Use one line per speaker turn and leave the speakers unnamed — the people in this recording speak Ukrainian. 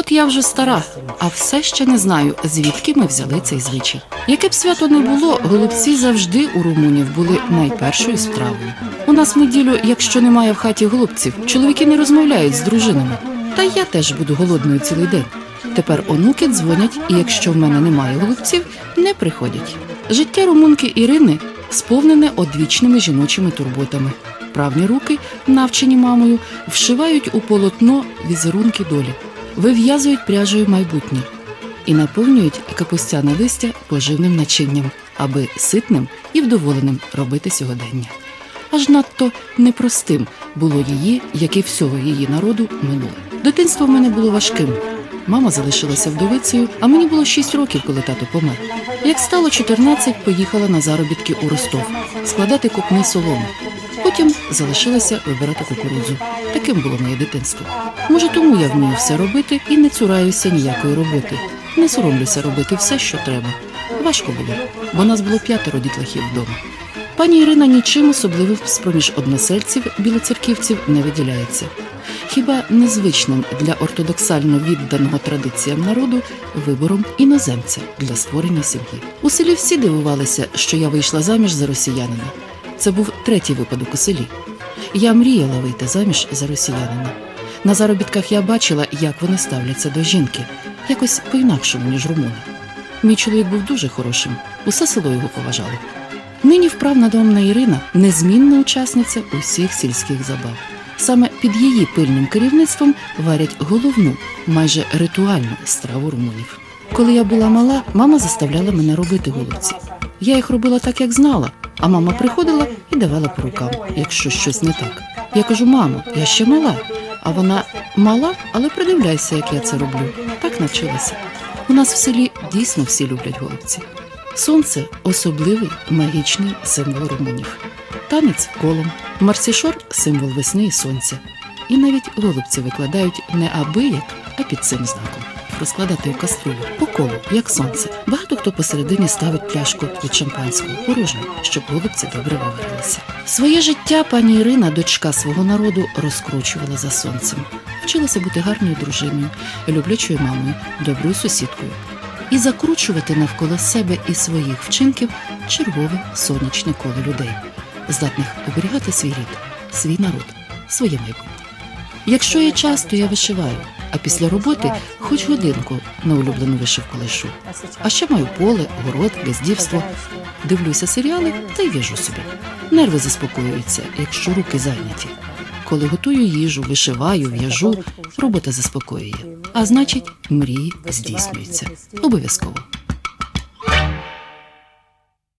От я вже стара, а все ще не знаю, звідки ми взяли цей звичай. Яке б свято не було, голубці завжди у румунів були найпершою стравою. У нас в неділю, якщо немає в хаті голубців, чоловіки не розмовляють з дружинами. Та я теж буду голодною цілий день. Тепер онуки дзвонять, і якщо в мене немає голубців, не приходять. Життя румунки Ірини сповнене одвічними жіночими турботами. Правні руки, навчені мамою, вшивають у полотно візерунки долі, вив'язують пряжею майбутнє і наповнюють капустяне листя поживним начинням, аби ситним і вдоволеним робити сьогодення. Аж надто непростим було її, як і всього її народу, минуле. Дитинство в мене було важким. Мама залишилася вдовицею, а мені було 6 років, коли тато помер. Як стало 14, поїхала на заробітки у Ростов складати купни соломи. Потім залишилася вибирати кукурудзу. Таким було моє дитинство. Може, тому я вмію все робити і не цураюся ніякої роботи. Не соромлюся робити все, що треба. Важко було, бо нас було п'ятеро дітлахів вдома. Пані Ірина нічим особливим з-поміж односельців білоцерківців не виділяється. Хіба незвичним для ортодоксально відданого традиціям народу вибором іноземця для створення сім'ї. У селі всі дивувалися, що я вийшла заміж за росіянина. Це був третій випадок у селі. Я мріяла вийти заміж за росіянина. На заробітках я бачила, як вони ставляться до жінки, якось по-інакшому, ніж румуни. Мій чоловік був дуже хорошим, усе село його поважало. Нині вправна домна Ірина незмінна учасниця усіх сільських забав. Саме під її пильним керівництвом варять головну, майже ритуальну страву румунів. Коли я була мала, мама заставляла мене робити голубці. Я їх робила так, як знала, а мама приходила і давала по рукам, якщо щось не так. Я кажу, мамо, я ще мала. А вона мала, але придивляйся, як я це роблю. Так навчилася. У нас в селі дійсно всі люблять голубці. Сонце особливий магічний символ румунів. Танець колом, марсішор символ весни і сонця. І навіть голубці викладають не аби як, а під цим знаком. Розкладати у каструлю по колу, як сонце. Багато хто посередині ставить пляшку від шампанського порожню, щоб голубці добре виварилися. Своє життя пані Ірина, дочка свого народу, розкручувала за сонцем. Вчилася бути гарною дружиною, люблячою мамою, доброю сусідкою і закручувати навколо себе і своїх вчинків чергове сонячне коло людей, здатних оберігати свій рід, свій народ, своє майбутнє. Якщо є час, то я вишиваю, а після роботи хоч годинку на улюблену вишивку лишу. А ще маю поле, город, бездівство. Дивлюся серіали та й в'яжу собі. Нерви заспокоюються, якщо руки зайняті. Коли готую їжу, вишиваю, в'яжу, робота заспокоює. А значить, мрії здійснюються. Обов'язково.